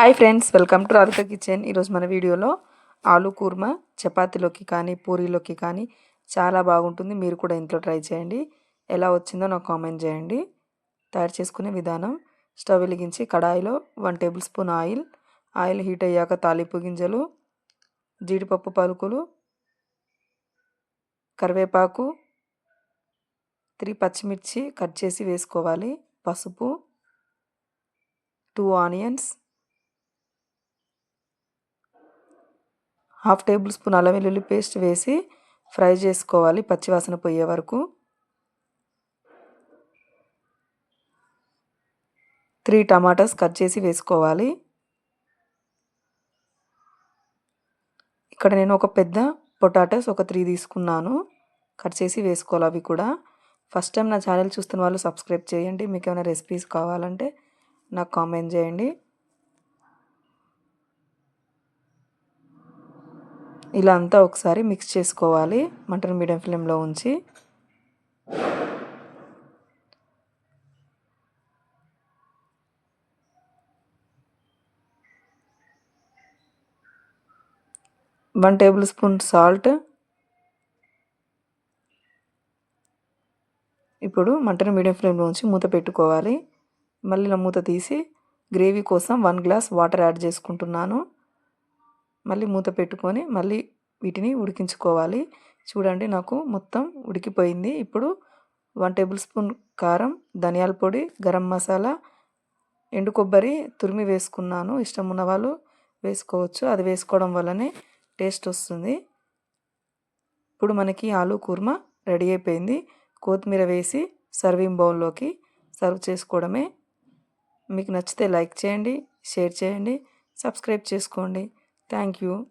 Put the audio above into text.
Hi friends welcome to Radhika kitchen. ఈరోజు మన వీడియోలో ఆలు కూర్మా చపాతీలోకి కానీ పూరీలోకి కానీ చాలా బాగుంటుంది. మీరు కూడా ఇంట్లో ట్రై చేయండి. ఎలా వచ్చిందో నాకు కామెంట్ చేయండి. తయారు చేసుకునే విధానం స్టవ్ వెలిగించి కడాయిలో one tablespoon oil oil heat అయ్యాక తాలింపు గింజలు జీడిపప్పు పలుకులు కరివేపాకు త్రీ పచ్చిమిర్చి కట్ చేసి వేసుకోవాలి పసుపు two onions half tablespoon అల్లం వెల్లుల్లి పేస్ట్ వేసి ఫ్రై చేసుకోవాలి పచ్చివాసన పోయే వరకు. త్రీ టమాటాస్ కట్ చేసి వేసుకోవాలి. ఇక్కడ నేను ఒక పెద్ద పొటాటోస్ ఒక త్రీ తీసుకున్నాను. కట్ చేసి వేసుకోవాలి అవి కూడా. ఫస్ట్ టైం నా ఛానల్ చూస్తున్న వాళ్ళు సబ్స్క్రైబ్ చేయండి. మీకు ఏమైనా రెసిపీస్ కావాలంటే నాకు కామెంట్ చేయండి. ఇలా అంతా ఒకసారి మిక్స్ చేసుకోవాలి. మటన్ మీడియం ఫ్లేమ్లో ఉంచి. One tablespoon salt. ఇప్పుడు మటన్ మీడియం ఫ్లేమ్లో ఉంచి మూత పెట్టుకోవాలి. మళ్ళీ మూత తీసి గ్రేవీ కోసం వన్ గ్లాస్ వాటర్ యాడ్ చేసుకుంటున్నాను. మళ్ళీ మూత పెట్టుకొని మళ్ళీ వీటిని ఉడికించుకోవాలి. చూడండి నాకు మొత్తం ఉడికిపోయింది. ఇప్పుడు వన్ టేబుల్ స్పూన్ కారం ధనియాల పొడి గరం మసాలా ఎండు కొబ్బరి తురిమి వేసుకున్నాను. ఇష్టం ఉన్న వాళ్ళు వేసుకోవచ్చు. అది వేసుకోవడం వల్లనే టేస్ట్ వస్తుంది. ఇప్పుడు మనకి ఆలు కూర్మా రెడీ అయిపోయింది. కొత్తిమీర వేసి సర్వింగ్ బౌల్లోకి సర్వ్ చేసుకోవడమే. మీకు నచ్చితే లైక్ చేయండి షేర్ చేయండి సబ్స్క్రైబ్ చేసుకోండి. Thank you.